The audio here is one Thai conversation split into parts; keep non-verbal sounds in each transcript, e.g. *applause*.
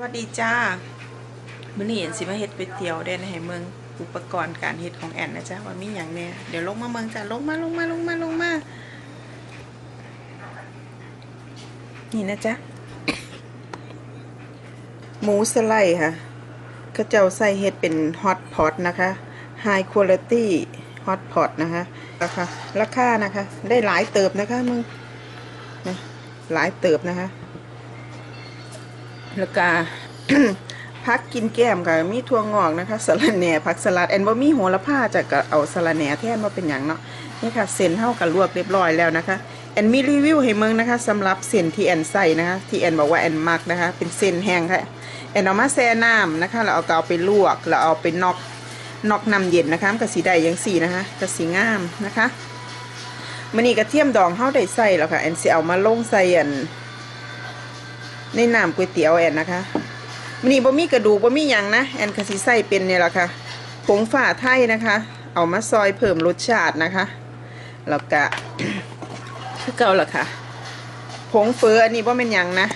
สวัสดีจ้ามื้อนี้เห็นสิมาเฮ็ดก๋วยเตี๋ยวได้นให้เมืองอุปกรณ์การเฮ็ดของแอนนะจ๊ะว่ามีหยังแหน่เดี๋ยวลงมาเมืองจ้ะลงมาลงมาลงมาลงมา นี่นะจ๊ะหมูสไลด์ค่ะก็เจ้าใส่เฮ็ดเป็นฮอตพอตนะคะ High Quality Hot Pot นะคะราคาราคานะคะ ได้หลายเติบนะคะมึงหลายเติบนะคะ แล้วก็พักกินแก้มค่ะมีถั่วงอกนะคะสลัดแหน่ผักสลัดแอนว่ามีโหระพาจะก็เอาสลัดแหน่แทนมาเป็นอย่างเนาะนี่ค่ะเส้นเท่ากับลวกเรียบร้อยแล้วนะคะแอนมีรีวิวให้เมืองนะคะสำหรับเส้นที่แอนใส่นะคะที่แอนบอกว่าแอนมักนะคะ เป็นเส้นแห้งค่ะแอนเอามาแช่น้ำนะคะแล้วเอาก็เอาไปลวกแล้วเอาไปนอกนอกน้ำเย็นนะคะมันกระสีได้อยังสีนะคะกระสีงามนะคะมันนี่กระเทียมดองเฮาได้ใส่แล้วค่ะแอนสิเอามาลงใส่อัน ในน้ำก๋วยเตี๋ยวแอนนะคะมันนี่บ่มีกระดูกบ่มีหยังนะแอนก็สิใส่เป็นเนี่ยแหละค่ะผงฝ่าไทยนะคะ เอามาซอยเพิ่มรสชาตินะคะแล้วก็คือเก่าละค่ะผงเฟออันนี้บ่เป็นยังนะ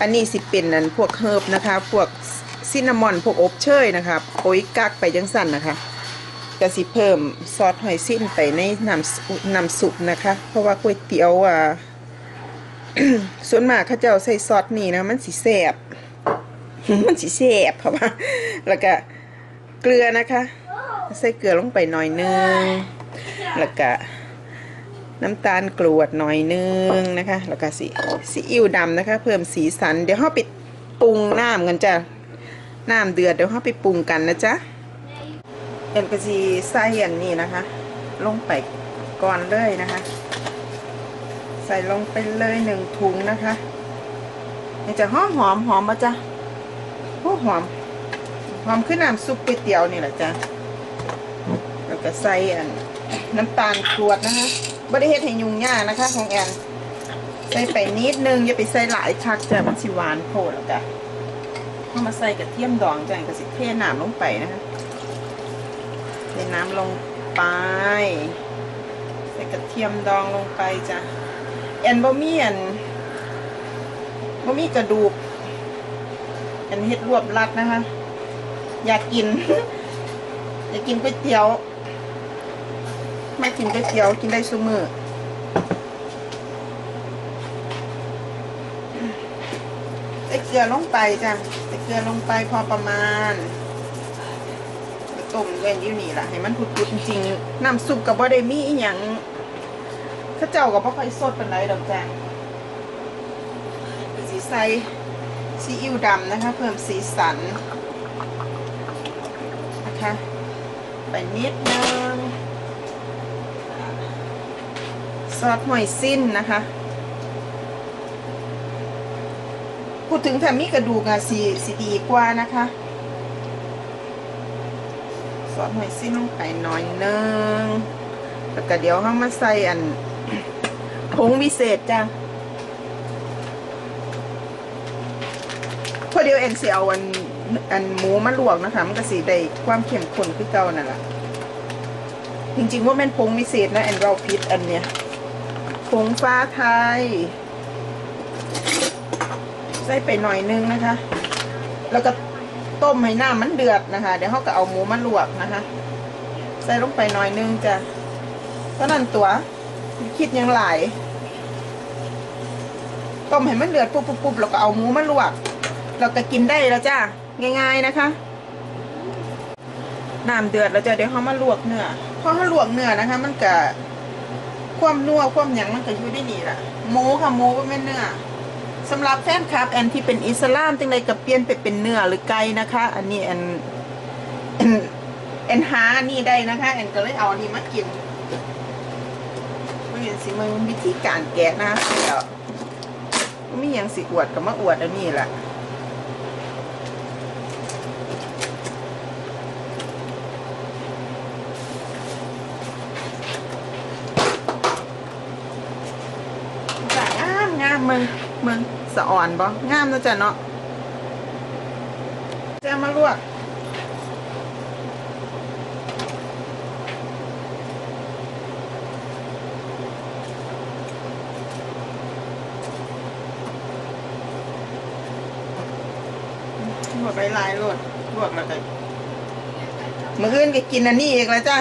อันนี้สิเป็นนั่นพวกเฮิร์บนะคะ พวกซินนามอนพวกอบเชยนะคะโป๊ยกักไปจังสั่นนะคะก็สิเพิ่มซอสหอยสิ้นไปในน้ำน้ำซุปนะคะ เพราะว่าก๋วยเตี๋ยวอะ ส่วนมากเขาเจ้าใส่ซอสนี่นะมันสีแสบมันสีแสบเพราะว่าแล้วก็เกลือนะคะ ใส่เกลือลงไปหน่อยนึงแล้วก็น้ำตาลกรวดหน่อยนึงนะคะ แล้วก็สีซีอิ๊วดำนะคะ เพิ่มสีสัน เดี๋ยวเราไปปรุงน้ำกันจ้ะน้ำเดือดเดี๋ยวเราไปปรุงกันนะจ๊ะเอ็นก็สีใส่อันนี้นะคะ ลงไปก่อนเลยนะคะ ส่ลงไปเลยหนึ่งถุงนะคะนี่จะหอมหอมหอมมาจ้ะโอ้หอม หอมขึ้นน้ำซุปก๋วยเตี๋ยวนี่แหละจ้ะแล้วก็ใส่อันน้ำตาลกรวดนะคะบริเฮ็ดให้ยุ่งยากนะคะ ของแอนใส่ไปนิดนึงอย่าไปใส่หลายคักจ้ะมันสิหวานโพดแล้วจ้ะเอามาใส่กระเทียมดองจ้ะก็สิเทน้ำลงไปนะคะเทน้ำลงไป ใส่กระเทียมดองลงไปจ้ะ แอนบ่มีอันบ่มีกระดูกแอนเฮ็ดรวบรัดนะคะ อยากกิน อยากกินก๋วยเตี๋ยว ไม่กินก๋วยเตี๋ยวกินได้ซุมือใส่เกลือลงไปจ้ะใส่เกลือลงไปพอประมาณต้มเว้นอยู่นี่ล่ะ ให้มันพุดๆจริงๆน้ำซุปกับบ่ได้มีอีหยัง ข้าเจ้าก็บ่ค่อยสดปานใดดอกจ้ะสีใส่ซีอิ๊วดำนะคะ เพิ่มสีสันนะคะ ไปนิดนึงซอสหอยสิ้นนะคะ พูดถึงถ้ามีกระดูกอะสีสีดีกว่านะคะซอสหอยสิ้นลงไปหน่อยนึงแล้วก็เดี๋ยวเขามาใส่อัน ผงวิเศษจ้ะพอเดียวเอ็นเสียวอันอันหมูมาลวกนะคะ มันก็สีได้ความเข้มข้นคือเก่านั่นแหละจริงๆว่ามันผงวิเศษนะแอนเราพิษอันเนี้ยผงฟ้าไทยใส่ไปหน่อยนึงนะคะ แล้วก็ต้มให้น้ำมันเดือดนะคะ เดี๋ยวเขาก็เอาหมูมาลวกนะคะ ใส่ลงไปหน่อยนึงจ้ะเท่านั้นตัว คิดยังหลายต้มให้มันเดือดปุ๊บปุ๊บปุ๊บแล้วก็เอาหมูมาลวกเราก็กินได้แล้วจ้าง่าย ๆนะคะน้ำเดือดแล้วจ้ะเดี๋ยวเขามาลวกเนื้อพอเขาลวกเนื้อนะคะ มันก็ความนัวความหยังมันก็อยู่ได้นี่แหละหมูค่ะหมูก็เป็นเนื้อสำหรับแฟนคลับแอนที่เป็นอิสลามจังไรกับเปลี่ยนไปเป็นเนื้อหรือไก่นะคะ อันนี้แอนแอนหานี่ได้นะคะแอนก็เลยเอาอันนี้มากิน สิมึงวิธีการแกะนะเดี๋ยวมีอย่างสิอวดกับมาอวดอันนี้แหละจ้ะงามงามมึงมึงสะอ่อนบ่งามนะจ๊ะเนาะจะมาลวก ล วกหลายๆโลดลวกแล้วก็มื้ออื่นก็กินอันนี้เอีกแล้วจ้า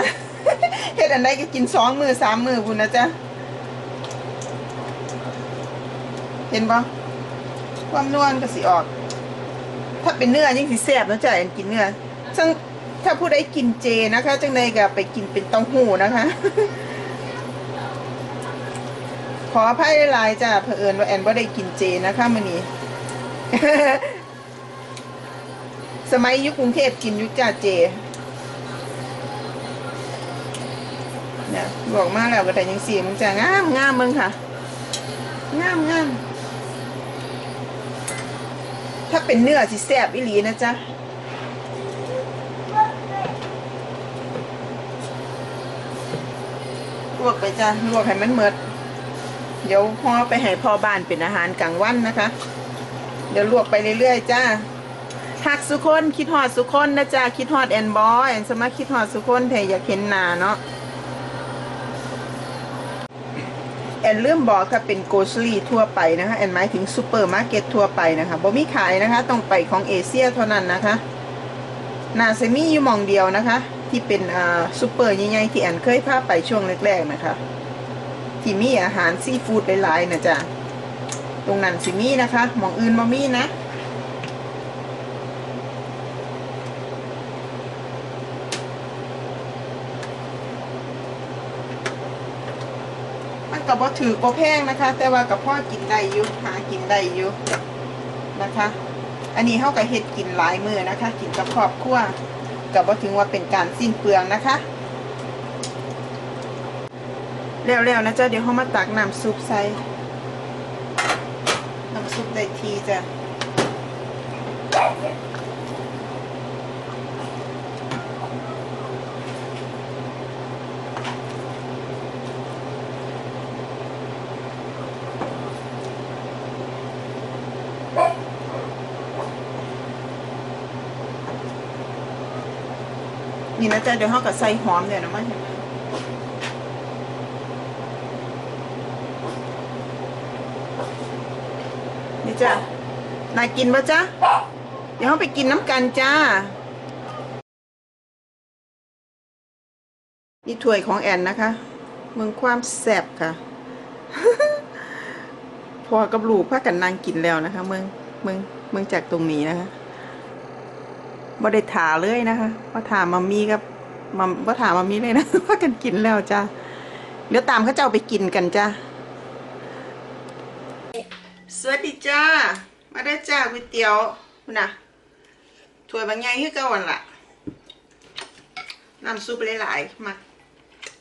เฮ็ดอันใดก็กินสองมือสามมือพุ่นนะจ้าเห็นบ่ความนวลก็สิออก ถ้าเป็นเนื้อยิ่งสิแซ่บนะจ๊ะอันกินเนื้อซึ่งถ้าผู้ใดกินเจนะคะ จังใดก็ไปกินเป็นเต้าหู้นะคะ ขออภัยหลายจ้ะเผอิญว่าแอนบ่ได้กินเจนะคะมื้อนี้ สมัยยุคกรุงเทพกินยุจ้าเจเนี่ยบอกมาแล้วก็แต่ยังสีมันจะงามงามมึงค่ะ งามงามถ้าเป็นเนื้อสิแซ่บอีหลีนะจ๊ะลวกไปจ้ะลวกให้มันเมดเดี๋ยวพ่อไปให้พ่อบ้านเป็นอาหารกลางวันนะคะ เดี๋ยวลวกไปเรื่อยๆจ้า หักสุคนคิดฮอดสุคนนะจ๊ะคิดฮอดแอนบอยแอนสมาคิดฮอดสุคนแต่อยากเห็นหน้าเนาะแอนเริ่มบอกค่ะเป็นโกสลีทั่วไปนะคะแอนหมายถึงซูเปอร์มาร์เก็ตทั่วไปนะคะบ่มีขายนะคะต้องไปของเอเชียเท่านั้นนะคะนาเซมี่อยู่หมองเดียวนะคะ ที่เป็นอ่าซูเปอร์ใหญ่ๆที่แอนเคยพาไปช่วงแรกๆนะคะ ที่มีอาหารซีฟู้ดหลายๆนะจ๊ะตรงนั้นสิมี่นะคะหมองอื่นบ่มีนะ บ่ถือบ่แพงนะคะ แต่ว่ากับพ่อกินได้อยู่หากินได้อยู่นะคะ อันนี้เฮากับเห็ดกินหลายมือนะคะ กินกับครอบครัวกับ่ถึงว่าเป็นการสิ้นเปลืองนะคะแล้วๆนะจ๊ะเดี๋ยวเฮามาตักน้ำซุปใส่น้ำซุปได้ทีจ้ะ นี่นะจ๊ะเดี๋ยวเฮาก็ใส่หอมเดี๋ยวนะมาเห็นนี่จ้ะนายกินปะจ๊ะ เดี๋ยวเราไปกินน้ำกันจ้า นี่ถ้วยของแอนนะคะเมืองความแซ่บค่ะ พอกับลูกพากันนางกินแล้วนะคะ เมืองเมืองเมืองจากตรงนี้นะคะ บ่ได้ถาเลยนะคะว่าถามมามีกับมาว่าถามมามีเลยนะพากันกินแล้วจ้าเดี๋ยวตามเขาเจ้าไปกินกันจ้าสวัสดีจ้า มาได้จ้าก๋วยเตี๋ยวพุ่นนะถ้วยบางใหญ่คือเก่าวันละน้ำซุปหลายๆมา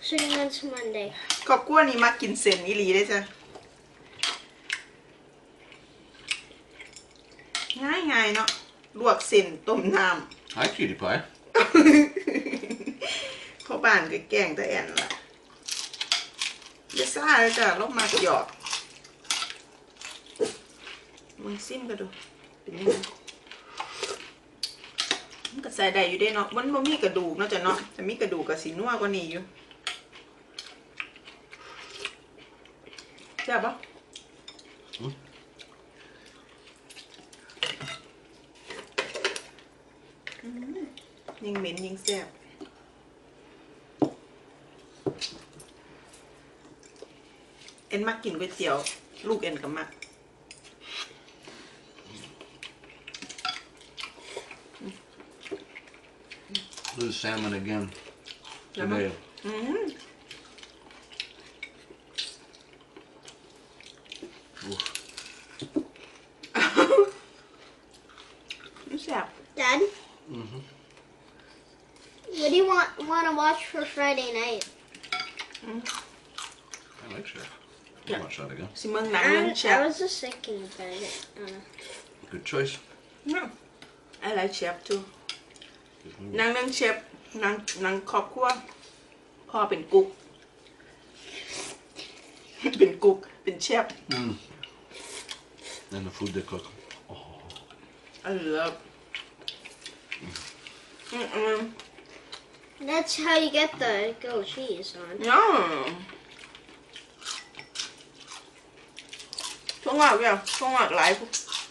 Shooting on to Monday. ขอบกวนนี่มากินเส้นอีหลีได้จ้ะง่ายง่ายๆเนาะ ลวกเส้นต้มน้ Hi, cutie pie. ำเข้าบ้านก็แกล้งแต่แอนละอย่าซ่าเลยจ้ะลบมาหยอกมึงซิมก็ดูเป็นยังไงมันก็ใส่ได้อยู่ได้เนาะมันบ่มีกระดูกเนาะจ้ะเนาะจะมีกระดูกกับสีนัวกว่านี้อยู่ใช่ปะ ยิงเหม็นยิงแซ่บเอ็นมักกินก๋วยเตี๋ยว ลูกเอ็นก็มัก Lose salmon again Salmon? today. อืม for Friday night? I like chef. Yeah. I'll watch that again. สิเมืองหนังเรื่อง I, แช I ฟ was just thinking about it. Uh, Good choice. I like chef too Good movie. หนังเรื่องเชฟหนังหนังครอบครัวพ่อเป็นกุ๊ก เป็นกุ๊ก เป็นเชฟ *laughs* Mm. And the food they cook. Oh, I love อืมอืม That's how you get the goat cheese on. ย่าช่วงว่าเวียช่วงว่าหลาย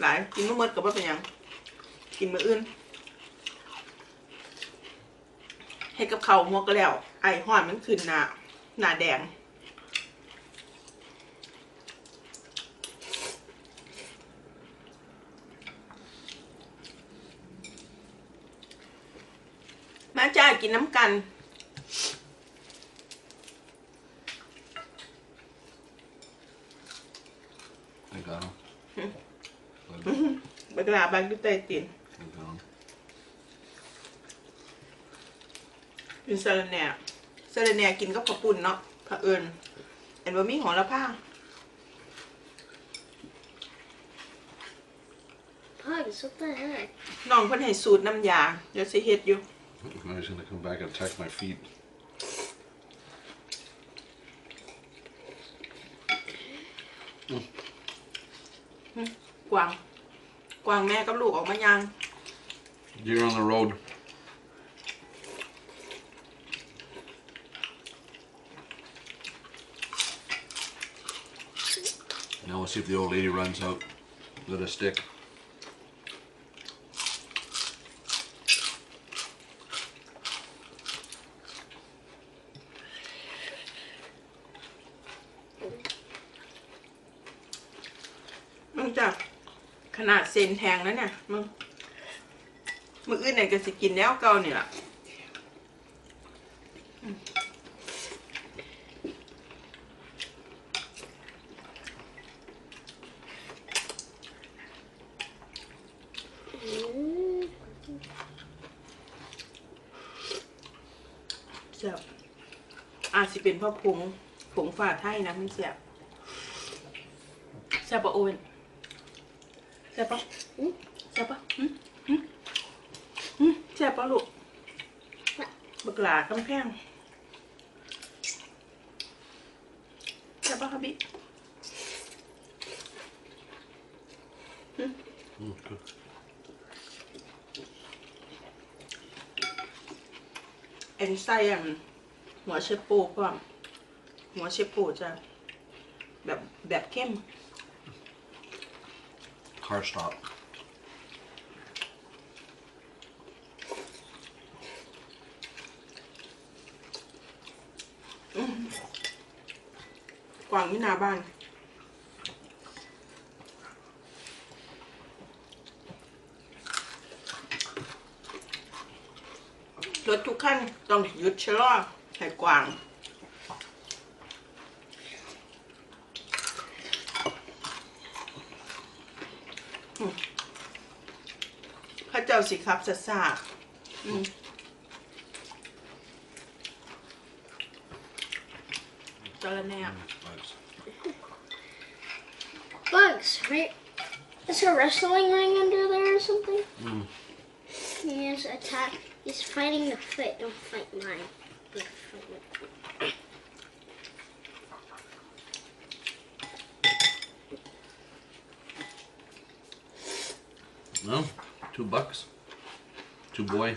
หลายกินไม่หมดกับว่าเป็นยังกินมื้ออื่นเฮ็ดกับข้าหัวก็แล้วไอหอนมันขึ้นหน้าหน้าแดง มาจ้า กินน้ำกัน I got him. I บักลาบางยุเตยติน got him. เป็นสาระแหน่สาระแหน่กินกับข้าวปุ้นเนาะผะเอิญเห็นว่ามีหัวละผ้า Bugs, what the heck? น้องเพิ่นให้สูตรน้ำยาเดี๋ยวสิเฮ็ดอยู่ Now he's gonna come back and attack my feet. กวาง กวางแม่กับลูกออกมายัง Deer on the road. Now we'll see if the old lady runs out with a stick. ขนาดเซนแทงแล้วเนี่ยมึงมืออื่นเนี่ยก็สิกินแล้วเก่านี่ล่ะ Mm. เสียบอาจสิเป็นเพ่อผงผงฝ่าไทยนะมันเสียบเสียบปะโอเวน เสียบปะอืมเสียบปะอืมอืมอืมเสียบปะลูกบักหลากำแพงเสียบปะครับพี่ Mm, good. เอ็นไส้อันหัวเชฟปูพร้อมหัวเชฟปูจะแบบแบบเข้ม Car stop. กวางที่นาบ้านรถทุกขั้นต้องหยุดชะลอให้กวาง พระเจ้าสิครับซาซาอืมจระแนบ Bugs. Bugs, right? Is a wrestling ring under there or something? Mm. He is attack. He's fighting the foot. Don't fight mine. But fight my foot. No, Two bucks. Two boy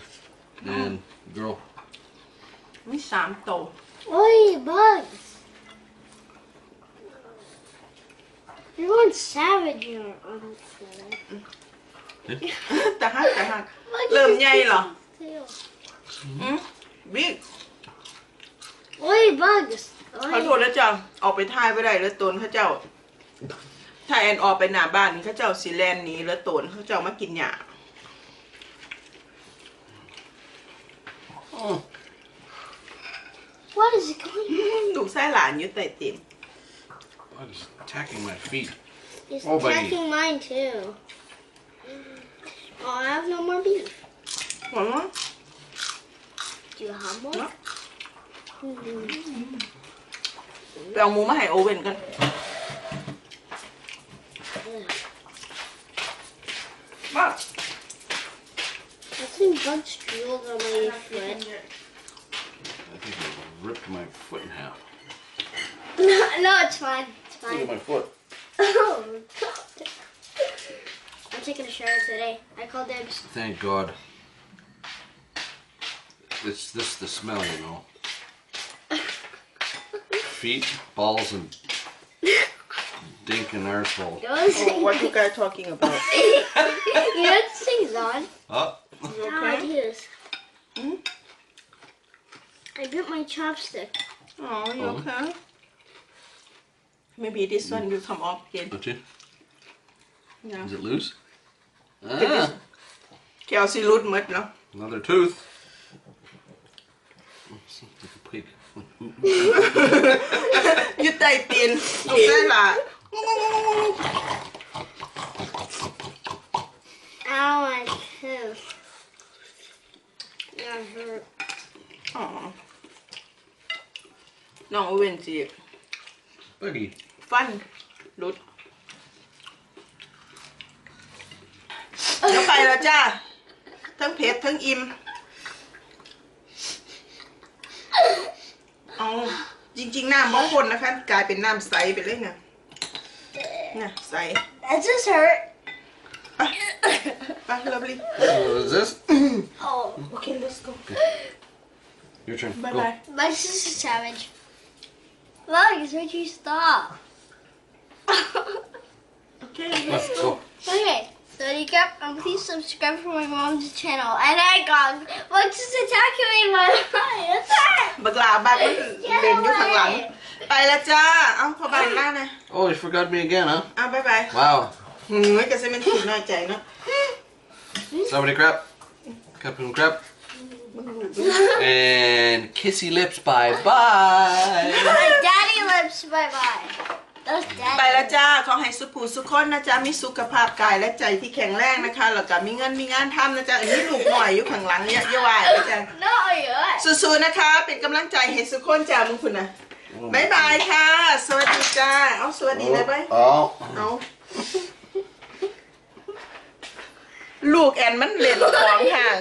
and girl. มีสามโตว Oi, bugs! You're going savage here on the แต่ฮักแต่ฮัก เริ่มใหญ่เหรอ tail. อืมบิ๊ก Oi, bugs! ขอโทษ Oi. แล้วจ้าออกไปท่ายไม่ได้แล้วตนเขาเจ้า ถ้าแอนออกไปหน้าบ้านเขาเจ้าสีแลนหนี้แล้วตนเขาเจ้ามากินหญ้า Oh, What is it going on? ลูกไส้หลานอยู่ใต้เตียง bugs attacking my feet. He's Oh, buddy. attacking mine too. Oh, I have no more beef. หวังว่า Do you have more? No. Mhm. ไปเอาหมูมา think bugs drooled on my foot. I think I ripped my foot in half. No, no, it's fine. It's Look at fine. my foot. Oh, God. I'm taking a shower today. I called dibs. Thank God. It's this the smell, you know. Feet, balls, and stinking arsehole. Those Oh, what you guys talking about *laughs* you know this thing's on. Oh, uh, You How I okay do this. Hmm? I bit my chopstick. Oh you Oh. okay maybe this one will come off again don't you? yeah Is it loose? It is. Ah, แกวสิรุดหมดเนาะ another tooth. Oh, sounds like a pig. ยึดใต้ตีนลูกได้ล่ะ Ow, my tooth. That hurt. อ๋อ น้องโอเวนจี Buggy. ฟันรุดเดี๋ยวไปแล้วจ้า ทั้งเผ็ดทั้งอิ่มเอาจริง ๆ น้ำบางคนนะคะ กลายเป็นน้ำใสไปเลยเนี่ยน่ะใส That just hurt. ไปเลิฟลี่ What is this? Oh, โอเค let's go Your turn. bye Go. bye my sister savage. Look, it's made you stop. *laughs* okay Let's let's go. okay, so you got um, please subscribe for my mom's channel. And I got what's just attacking me my attack. บักหลาบักมันเด่นอยู่ข้างหลัง ไปแล้วจ้า เอาพอบานหน้านะ Oh, you forgot me again, huh? เอาบายบาย Wow. หืมก็จะเป็นถีน้อยใจเนาะ Somebody crap. Captain crap. *laughs* And kissy lips. Bye bye. My daddy lips, bye bye. Those ไป daddy แล้วจ้าขอให้สุขผูสุขคนนะจ๊ะมีสุขภาพกายและใจที่แข็งแรงนะคะแล้วก็มีเงินมีงานทำนะจ๊ะอันนี้ลูกหน่อยอยู่ข้างหลังเนี่ยเยาไหวายนะจ๊ะ No, you're สู้ๆนะคะ เป็นกำลังใจให้สุขคนจ้ามึงคุณนะบายบายค่ะ สวัสดีจ้าเอาสวัสดีเลยไป Oh. เอาลูกแอนมันเล่นของห่าง